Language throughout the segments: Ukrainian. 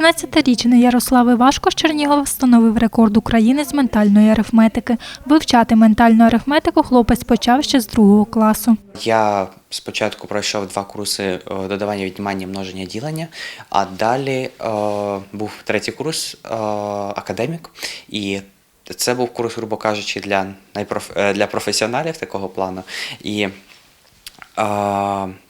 16-річний Ярослав Івашко з Чернігова встановив рекорд України з ментальної арифметики. Вивчати ментальну арифметику хлопець почав ще з другого класу. Я спочатку пройшов два курси е, додавання, віднімання, множення, ділення, а далі е, був третій курс е, академік. І це був курс, грубо кажучи, для, найпроф... е, для професіоналів такого плану. І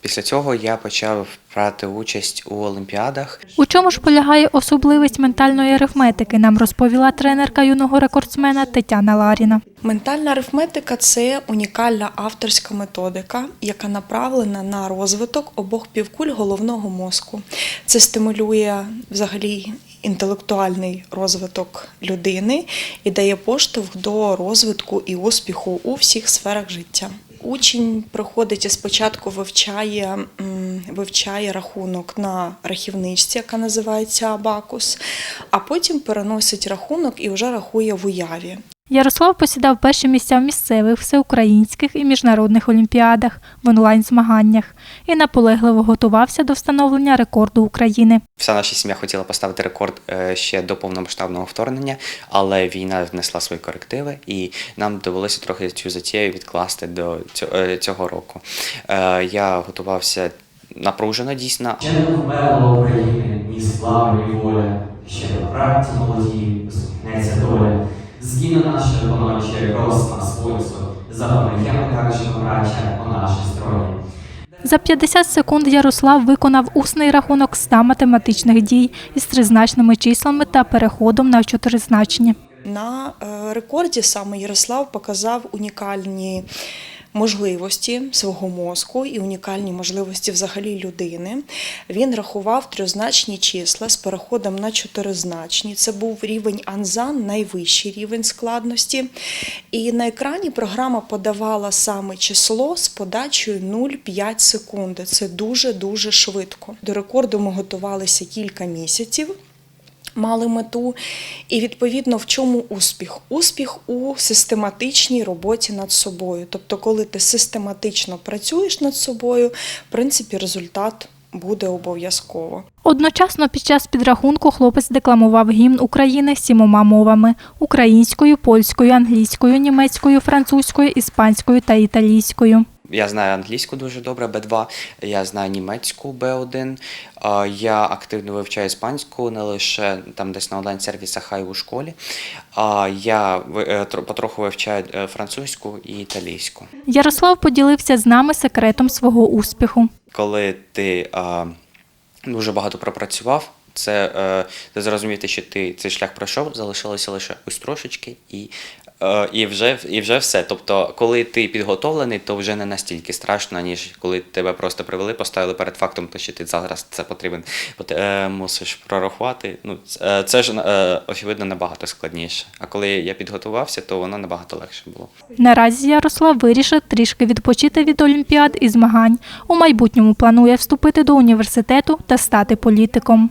після цього я почав брати участь у олімпіадах. У чому ж полягає особливість ментальної арифметики, нам розповіла тренерка юного рекордсмена Тетяна Ларіна. Ментальна арифметика це унікальна авторська методика, яка направлена на розвиток обох півкуль головного мозку. Це стимулює взагалі інтелектуальний розвиток людини і дає поштовх до розвитку і успіху у всіх сферах життя. Учень проходить і спочатку вивчає, вивчає рахунок на рахівничці, яка називається абакус, а потім переносить рахунок і вже рахує в уяві. Ярослав посідав перші місця в місцевих, всеукраїнських і міжнародних олімпіадах в онлайн-змаганнях і наполегливо готувався до встановлення рекорду України. Вся наша сім'я хотіла поставити рекорд е, ще до повномасштабного вторгнення, але війна внесла свої корективи, і нам довелося трохи цю затію відкласти до цього, е, року. Е, Я готувався напружено дійсно, Ще не вмерла України, ні слава, ні воля, ще на праці молоді, доля. Згине наше поночі, росна свойство, запам'ятаємо також браття по нашій стороні. За 50 секунд Ярослав виконав усний рахунок 100 математичних дій із тризначними числами та переходом на чотиризначні. На е, рекорді саме Ярослав показав унікальні можливості свого мозку і унікальні можливості взагалі людини. Він рахував трьозначні числа з переходом на чотиризначні. Це був рівень Анзан, найвищий рівень складності. І на екрані програма подавала саме число з подачею 0,5 секунди. Це дуже-дуже швидко. До рекорду ми готувалися кілька місяців мали мету. І відповідно в чому успіх? Успіх у систематичній роботі над собою. Тобто, коли ти систематично працюєш над собою, в принципі, результат буде обов'язково. Одночасно під час підрахунку хлопець декламував гімн України сімома мовами: українською, польською, англійською, німецькою, французькою, іспанською та італійською. Я знаю англійську дуже добре, Б2, я знаю німецьку Б1. Я активно вивчаю іспанську, не лише там десь на онлайн-сервісах, а й у школі. Я е, тро- потроху вивчаю е, французьку і італійську. Ярослав поділився з нами секретом свого успіху. Коли ти дуже багато пропрацював, це е, зрозуміти, що ти цей шлях пройшов, залишилося лише ось трошечки і. е, І вже, і вже все. Тобто, коли ти підготовлений, то вже не настільки страшно, ніж коли тебе просто привели, поставили перед фактом, то що ти зараз це потрібен, от, е, мусиш прорахувати. Ну, е, це ж е, очевидно набагато складніше. А коли я підготувався, то воно набагато легше було. Наразі Ярослав вирішив трішки відпочити від олімпіад і змагань. У майбутньому планує вступити до університету та стати політиком.